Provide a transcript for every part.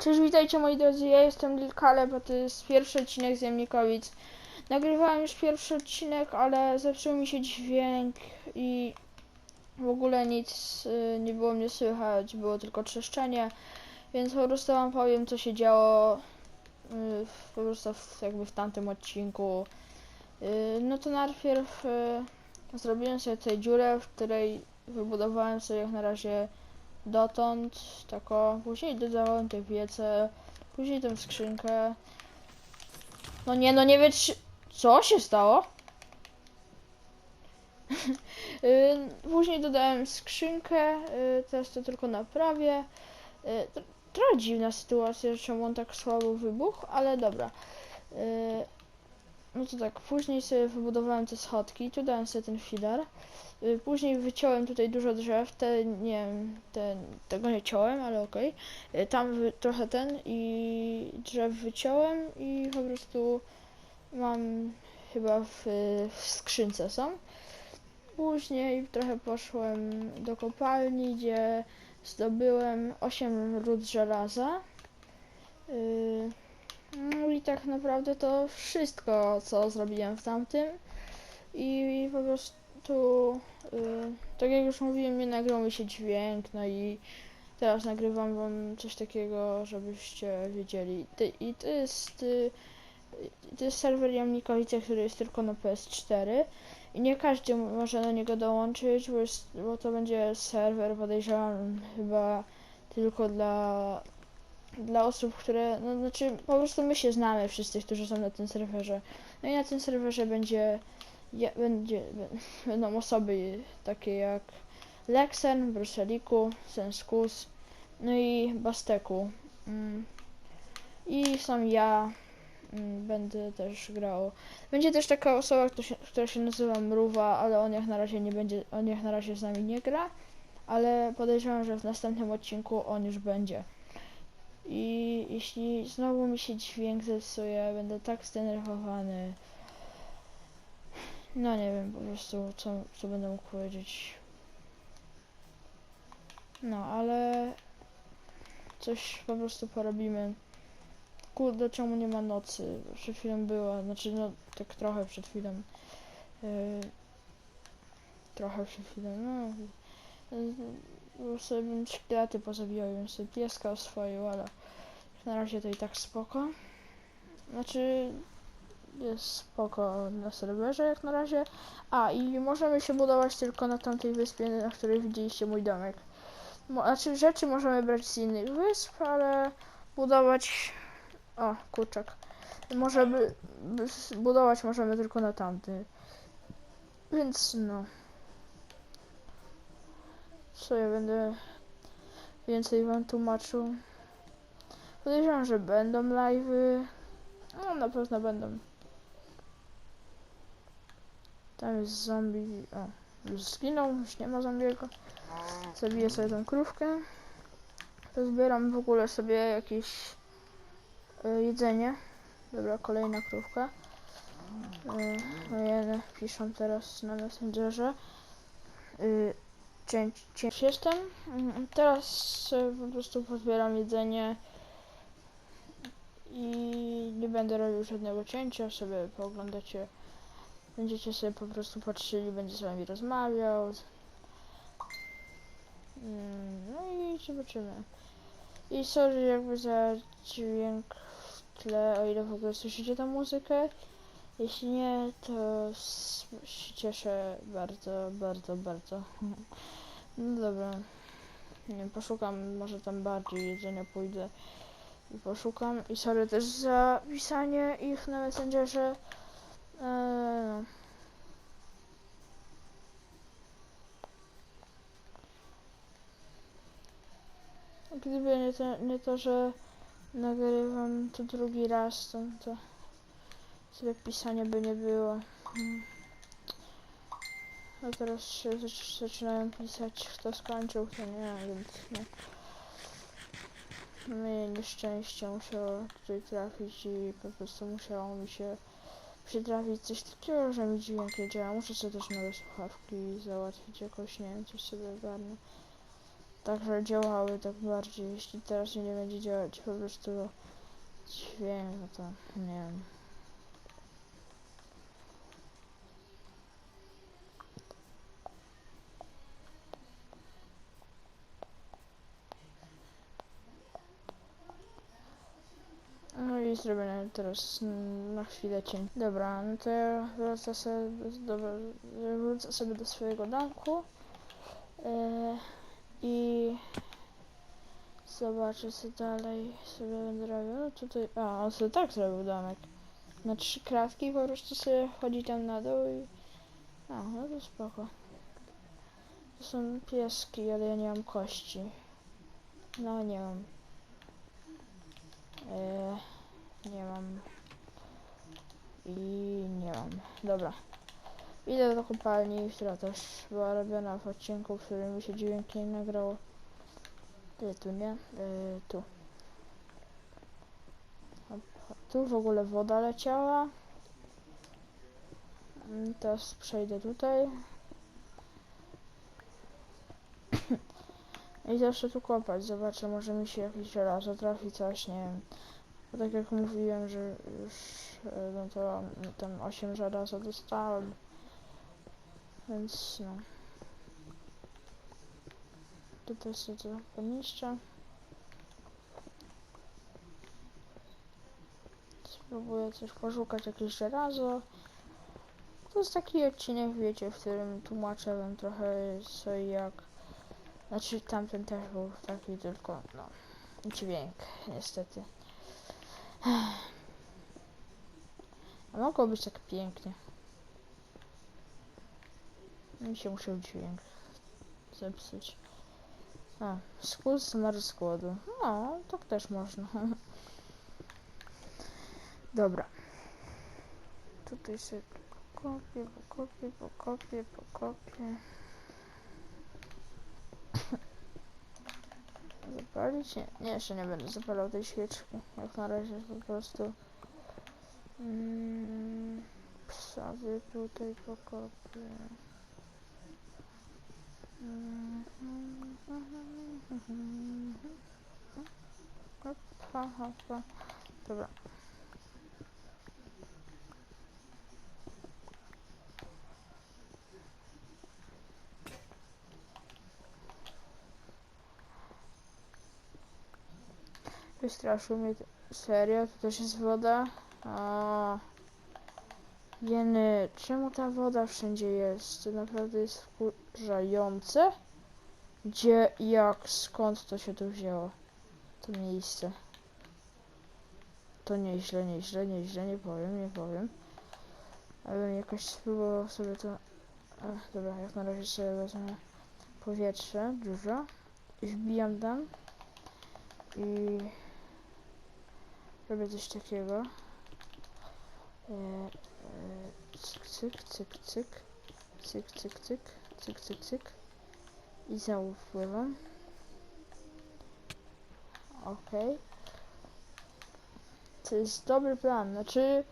Cześć, witajcie moi drodzy, ja jestem Lil Caleb, a to jest pierwszy odcinek z Jamnikowic. Nagrywałem już pierwszy odcinek, ale zepsuł mi się dźwięk i w ogóle nic y, nie było mnie słychać, było tylko trzeszczenie, więc po prostu wam powiem co się działo y, po prostu jakby w tamtym odcinku. Y, no to najpierw zrobiłem sobie tutaj dziurę, w której wybudowałem sobie jak na razie dotąd, tako, później dodałem te wiece, później tę skrzynkę. No nie, no nie wiem, co się stało? Y, później dodałem skrzynkę, y, teraz to tylko naprawię. Y, tr- Trochę dziwna sytuacja, czemu on tak słabo wybuchł, ale dobra. No to tak, później sobie wybudowałem te schodki, tu dałem sobie ten filar. Y, Później wyciąłem tutaj dużo drzew, te nie wiem, te, tego nie ciąłem, ale okej. Y, Tam trochę ten i drzew wyciąłem i po prostu mam chyba w, w skrzynce są. Później trochę poszłem do kopalni, gdzie zdobyłem 8 ród żelaza. Y, No i tak naprawdę to wszystko, co zrobiłem w tamtym. I po prostu, y, tak jak już mówiłem, nie nagrał mi się dźwięk, no i teraz nagrywam wam coś takiego, żebyście wiedzieli. I to jest, y, to jest serwer Jamnikowice, który jest tylko na PS4 i nie każdy może na niego dołączyć, bo, jest, bo to będzie serwer, podejrzewam, chyba tylko dla dla osób, które, no znaczy po prostu my się znamy wszyscy, którzy są na tym serwerze. No i na tym serwerze będzie, będzie, będą osoby takie jak Lexen, Bruseliku, Senskus, no i Basteku. Mm. I sam ja mm, będę też grał. Będzie też taka osoba, która się, która się nazywa Mruwa, ale on jak na razie nie będzie, on jak na razie z nami nie gra, ale podejrzewam, że w następnym odcinku on już będzie. I jeśli znowu mi się dźwięk zepsuje, będę tak zdenerwowany. No nie wiem po prostu, co, co będę mógł powiedzieć. No, ale coś po prostu porobimy. Kurde, czemu nie ma nocy? Przed chwilą była, znaczy no tak trochę przed chwilą. Yy, trochę przed chwilą, no. Bo sobie bym szkielety pozabijał, bym sobie pieska oswoił, ale na razie to i tak spoko. Znaczy jest spoko na serwerze jak na razie. A i możemy się budować tylko na tamtej wyspie, na której widzieliście mój domek. Mo znaczy rzeczy możemy brać z innych wysp, ale budować... O, kurczak. Możemy... budować możemy tylko na tamtej. Więc no. Co ja będę więcej wam tłumaczył. Podejrzewam, że będą live'y. No na pewno będą. Tam jest zombie. O, już zginął, już nie ma zombiego. Zabiję sobie tą krówkę. Zbieram w ogóle sobie jakieś y, jedzenie. Dobra, kolejna krówka. Y, no piszą teraz na Messengerze. Y, cię, cię, jestem. Mm, Teraz y, po prostu pozbieram jedzenie i nie będę robił żadnego cięcia, sobie pooglądacie. Będziecie sobie po prostu patrzyli, będzie z wami rozmawiał. Mm, No i zobaczymy. I sorry jakby za dźwięk w tle, o ile w ogóle słyszycie tą muzykę. Jeśli nie, to się cieszę bardzo, bardzo, bardzo. No dobra. Poszukam, może tam bardziej jedzenia pójdę i poszukam. I sorry też za pisanie ich na Messengerze. Eee, no. Gdyby nie to, nie to, że nagrywam to drugi raz, to, to tyle pisania by nie było. A teraz się zac- zaczynają pisać, kto skończył, kto nie, więc no. Moje nieszczęście musiało tutaj trafić i po prostu musiało mi się przytrafić coś takiego, że mi dźwięk nie działa. Muszę sobie też nowe słuchawki załatwić jakoś, nie wiem, coś sobie ogarnę. Także działały tak bardziej. Jeśli teraz nie będzie działać po prostu dźwięk, no to nie wiem. Zrobię teraz na chwilę cień. Dobra, no to ja sobie, dobra, wrócę sobie do swojego domku. Yy, I zobaczę co dalej sobie będę robił. No tutaj, a on sobie tak zrobił domek. Na trzy kratki po prostu sobie chodzi tam na dół i... A, no to spoko. To są pieski, ale ja nie mam kości. No nie mam. Yy, nie mam. I nie mam. Dobra. Idę do kopalni, która też była robiona w odcinku, w którym mi się dźwięk nagrało. Gdzie tu, nie? Yy, tu. Tu w ogóle woda leciała. Mm, Teraz przejdę tutaj. I zawsze tu kopać, zobaczę, może mi się jakieś żelazo trafi, coś, nie wiem. Tak jak mówiłem, że już, e, no to tam 8 żelaza dostałem. Więc no. Tutaj sobie to poniszczę. Spróbuję coś poszukać, jakieś żelazo. To jest taki odcinek, wiecie, w którym tłumaczę wam trochę co i jak. Znaczy tamten też był taki tylko, no, dźwięk, niestety. A mogło być tak pięknie. Mi się musiał dźwięk zepsuć. A, skód zmarł z. No, tak też można. Dobra. Tutaj sobie pokopię, pokopię, pokopię, pokopię. Zapalić? Nie, nie, jeszcze nie będę zapalał tej świeczki. Jak na razie po prostu mm, tutaj pokopię. Hopa, hopa. Dobra. Wystraszył mnie. Serio? Tu też jest woda? A. Jeny, czemu ta woda wszędzie jest? To naprawdę jest wkurzające. Gdzie, jak, skąd to się tu wzięło? To miejsce. To nieźle, nieźle, nieźle, nie powiem, nie powiem. Ale jakoś spróbował sobie to... Ech, dobra, jak na razie sobie wezmę powietrze, dużo. I wbijam tam. I... Robię coś takiego. E, e, cyk, cyk, cyk, cyk. Cyk, cyk, cyk. Cyk, cyk. I znowu. Okej. To jest dobry plan. Znaczy,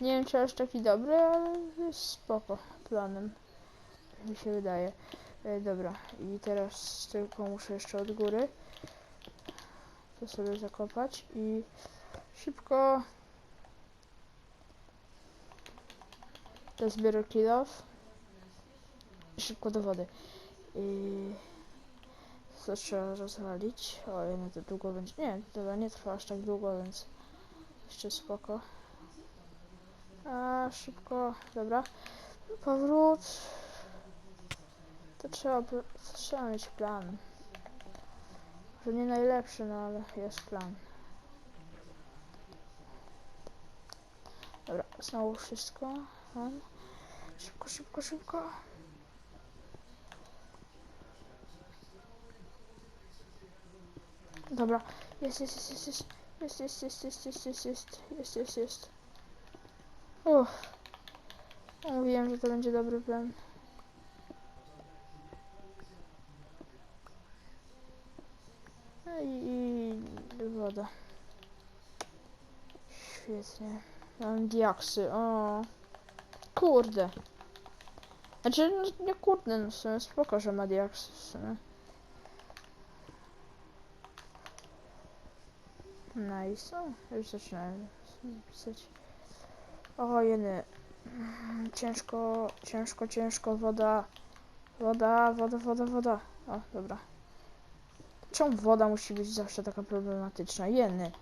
nie wiem czy aż taki dobry, ale jest spoko planem. Mi się wydaje. E, dobra, i teraz tylko muszę jeszcze od góry to sobie zakopać i szybko. To zbiorę kilof. Szybko do wody. I to trzeba rozwalić? O nie to długo będzie. Nie, to nie trwa aż tak długo, więc jeszcze spoko. A szybko, dobra. Powrót. To trzeba, to trzeba mieć plan. Że nie najlepszy, no ale jest plan. Dobra, znowu wszystko. Mam. Szybko, szybko, szybko. Dobra, jest, jest, jest, jest, jest, jest, jest, jest, jest, jest, jest, jest, jest, jest. Uff. Mówiłem, że to będzie dobry plan. No i, i woda. Świetnie. Diaksy, o. Kurde. Znaczy, no, nie kurde, no w sumie spoko, że ma diaksy w sumie. Nice, o, już zaczynałem pisać. O, jeny. Ciężko, ciężko, ciężko, woda. Woda, woda, woda, woda. O, dobra. Czemu woda musi być zawsze taka problematyczna? Jeny.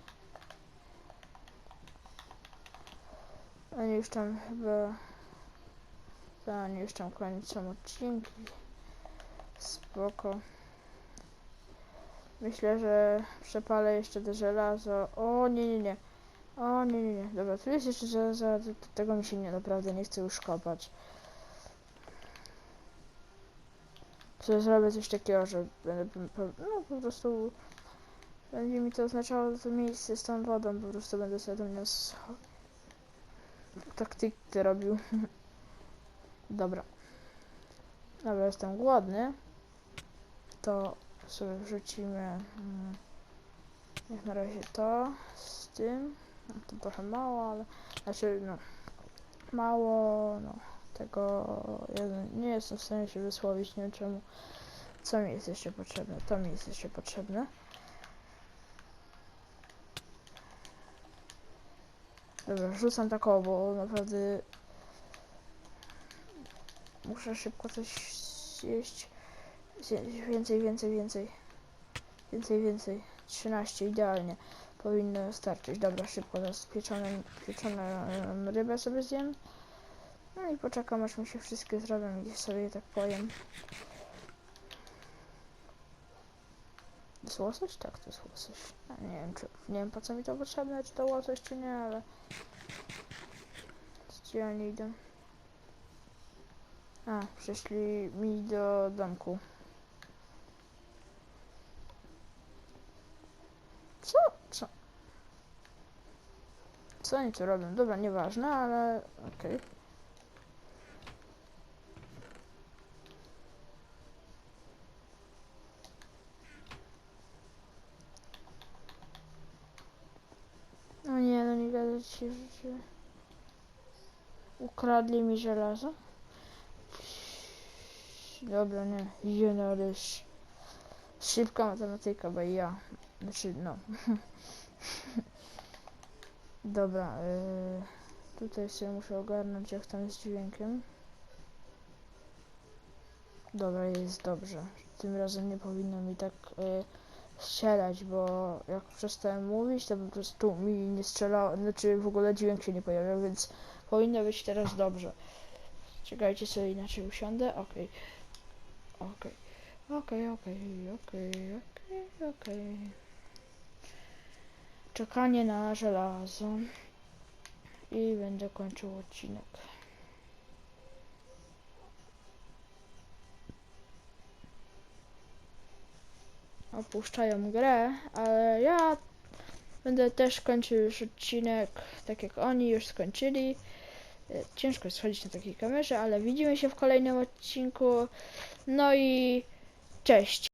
Oni już tam chyba... Ta, oni już tam kończą odcinki. Spoko. Myślę, że przepalę jeszcze te żelazo. O, nie, nie, nie. O, nie, nie, nie. Dobra, tu jest jeszcze żelazo. to- to- Tego mi się nie naprawdę nie chce już kopać. Co zrobię coś takiego, że będę no po prostu będzie mi to oznaczało to miejsce z tą wodą, po prostu będę sobie tam miał taktykę robił. Dobra. Dobra, jestem głodny. To sobie wrzucimy mm, jak na razie to z tym. No, to trochę mało, ale znaczy no mało no tego ja nie jestem w stanie się wysłowić, nie wiem czemu. Co mi jest jeszcze potrzebne? To mi jest jeszcze potrzebne. Dobra, rzucam taką, bo naprawdę muszę szybko coś zjeść. Zje- Więcej, więcej, więcej. Więcej, więcej. 13 idealnie. Powinno starczyć. Dobra, szybko teraz em, rybę sobie zjem. No i poczekam aż mi się wszystkie zrobią i sobie tak pojem. To jest łosoś? Tak, to jest łosoś. A nie wiem, czy, nie wiem po co mi to potrzebne, czy to łosoś, czy nie, ale... Gdzie oni idą? A, przyszli mi do domku. Co? Co? Co oni tu robią? Dobra, nieważne, ale okej. No nie, no że... Ukradli mi żelazo. Dobra, nie. Jeno, ale sz- szybka matematyka, bo ja. Znaczy, no. Dobra, yy, tutaj sobie muszę ogarnąć, jak tam z dźwiękiem. Dobra, jest dobrze. Tym razem nie powinno mi tak yy, strzelać, bo jak przestałem mówić, to po prostu mi nie strzelało, znaczy w ogóle dźwięk się nie pojawiał, więc powinno być teraz dobrze. Czekajcie sobie inaczej usiądę. Okej. Okej. Okej, okej, okej, okej. Czekanie na żelazo. I będę kończył odcinek. Opuszczają grę, ale ja będę też kończył już odcinek, tak jak oni już skończyli. E, Ciężko jest schodzić na takiej kamerze, ale widzimy się w kolejnym odcinku. No i cześć.